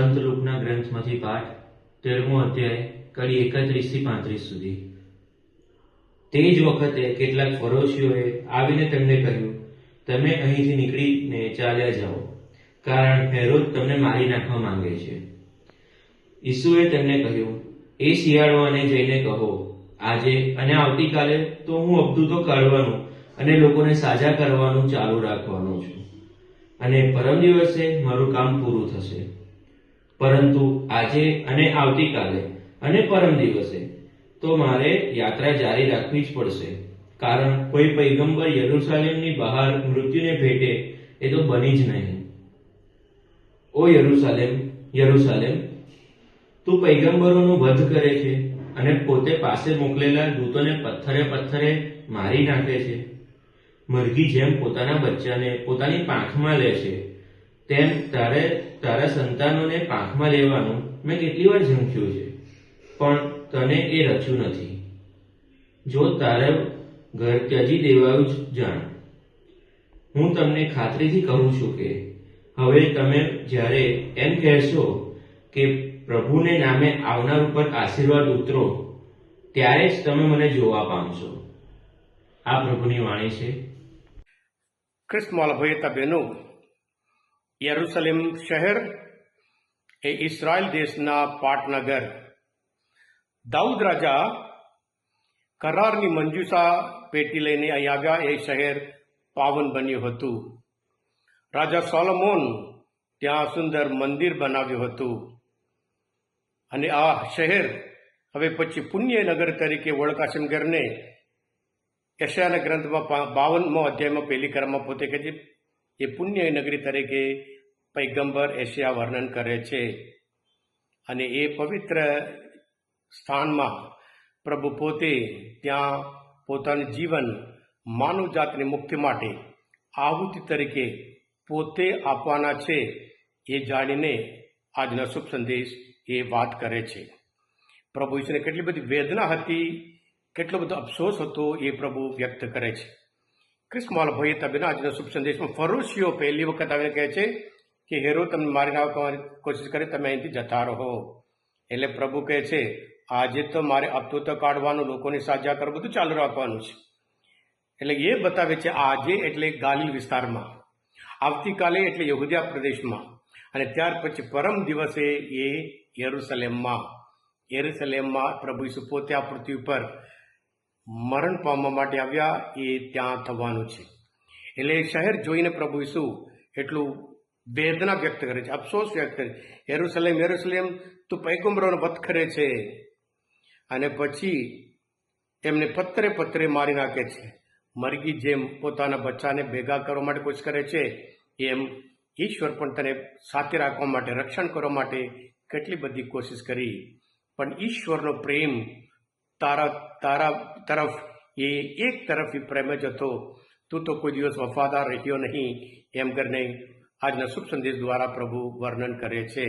ગ્રંથમાંથી પાઠ, તેરમો અધ્યાય, કડી એકત્રીસથી પાંત્રીસ સુધી. તે જ વખતે કેટલાક ફરોશીઓએ આવીને તેમને કહ્યું, તમે અહીંથી નીકળીને ચાલ્યા જાઓ, કારણ હેરોદ તમને મારી નાખવા માંગે છે. ઈસુએ તેમને કહ્યું, એ શિયાળવાને જઈને કહો, આજે અને આવતીકાલે તો હું અબધૂતો કાઢવાનું અને લોકોને સાજા કરવાનું ચાલુ રાખવાનો છું. અને પરમ દિવસે મારું કામ પૂરું થશે. પરંતુ આજે અને આવતીકાલે અને પરમ દિવસે તો મારે યાત્રા જારી રાખવી જ પડશે. કારણ કોઈ પૈગંબર યરૂશાલેમની બહાર મૃત્યુને ભેટે એ તો બની જ નહીં. ઓ યરૂશાલેમ યરૂશાલેમ તું પૈગંબરોનો વધ કરે છે અને પોતે પાસે મોકલેલા દૂતોને પથ્થરે પથ્થરે મારી નાખે છે. મરઘી જેમ પોતાના બચ્ચાને પોતાની પાંખમાં લે છે, તેમ તારે તારા સંતાનોને પાંખમાં લેવાનું મેં કેટલી વાર ઝંખ્યું છે, પણ તને એ રચ્યું નથી. જો તારે ઘર ત્યજી દેવાયું જાણ. હું તમને ખાતરીથી કહું છું કે, હવે તમે જ્યારે એમ કહેશો કે પ્રભુને નામે આવનાર ઉપર આશીર્વાદ ઉતરો, ત્યારે જ તમે મને જોવા પામશો. આ પ્રભુની વાણી છે. ક્રિસ્મોલ ભયતા બહેનો યરુસલેમ શહેર એ ઇસરાયલ દેશના પાટનગર. દાઉદ રાજા કરારની મંજુસા પેટી લઈને અહીં આવ્યા. એ શહેર પાવન બન્યું હતું. રાજા સોલોમોન ત્યાં સુંદર મંદિર બનાવ્યું હતું. અને આ શહેર હવે પછી પુણ્યનગર તરીકે ઓળખાશે એમ યશાના ગ્રંથમાં બાવનમો અધ્યાયમાં પહેલી કરમાં પોતે કહે છે એ પુણ્ય નગરી તરીકે પૈગંબર એશિયા વર્ણન કરે છે. અને એ પવિત્ર સ્થાનમાં પ્રભુ પોતે ત્યાં પોતાનું જીવન માનવ જાતની મુક્તિ માટે આહુતિ તરીકે પોતે આપવાના છે એ જાણીને આજનો શુભ સંદેશ એ વાત કરે છે. પ્રભુ ઈશ્વરને કેટલી બધી વેદના હતી, કેટલો બધો અફસોસ હતો એ પ્રભુ વ્યક્ત કરે છે. ક્રિસ્માલ ભાઈ તબેના આજના શુભ સંદેશમાં ફરોશીઓ પહેલી વખત આવીને કહે છે કે, હેરો તમને મારીને નાખવાની કોશિશ કરે, તમે અહીંથી જતા રહો. એટલે પ્રભુ કહે છે, આજે તો મારે આપતો તો કાઢવાનું, લોકોને સાજા કરવું, બધું ચાલુ રાખવાનું છે. એટલે એ બતાવે છે, આજે એટલે ગાલિલ વિસ્તારમાં, આવતીકાલે એટલે યહુદિયા પ્રદેશમાં, અને ત્યાર પછી પરમ દિવસે એ યરુસલેમમાં યરુસલેમમાં પ્રભુ ઈસુ પોતે આ પૃથ્વી પર મરણ પામવા માટે આવ્યા એ ત્યાં થવાનું છે. એટલે શહેર જોઈને પ્રભુ ઈસુ એટલું વેદના વ્યક્ત કરે છે, અફસોસ વ્યક્ત કરે છે. યરુસલેમ યરુસલેમ, તું વધ કરે છે. અને પછી એમને પત્રે પત્રે મારી નાખે છે. મરગી જેમ પોતાના બચ્ચાને ભેગા કરવા માટે કોશિશ કરે છે, એમ ઈશ્વર પણ તને સાથે રાખવા માટે, રક્ષણ કરવા માટે કેટલી બધી કોશિશ કરી. પણ ઈશ્વરનો પ્રેમ તારા તારા તરફ, એ એક તરફી પ્રેમ જ હતો. તું તો કોઈ દિવસ વફાદાર રહ્યો નહીં, એમ કરીને આજના શુભ સંદેશ દ્વારા પ્રભુ વર્ણન કરે છે.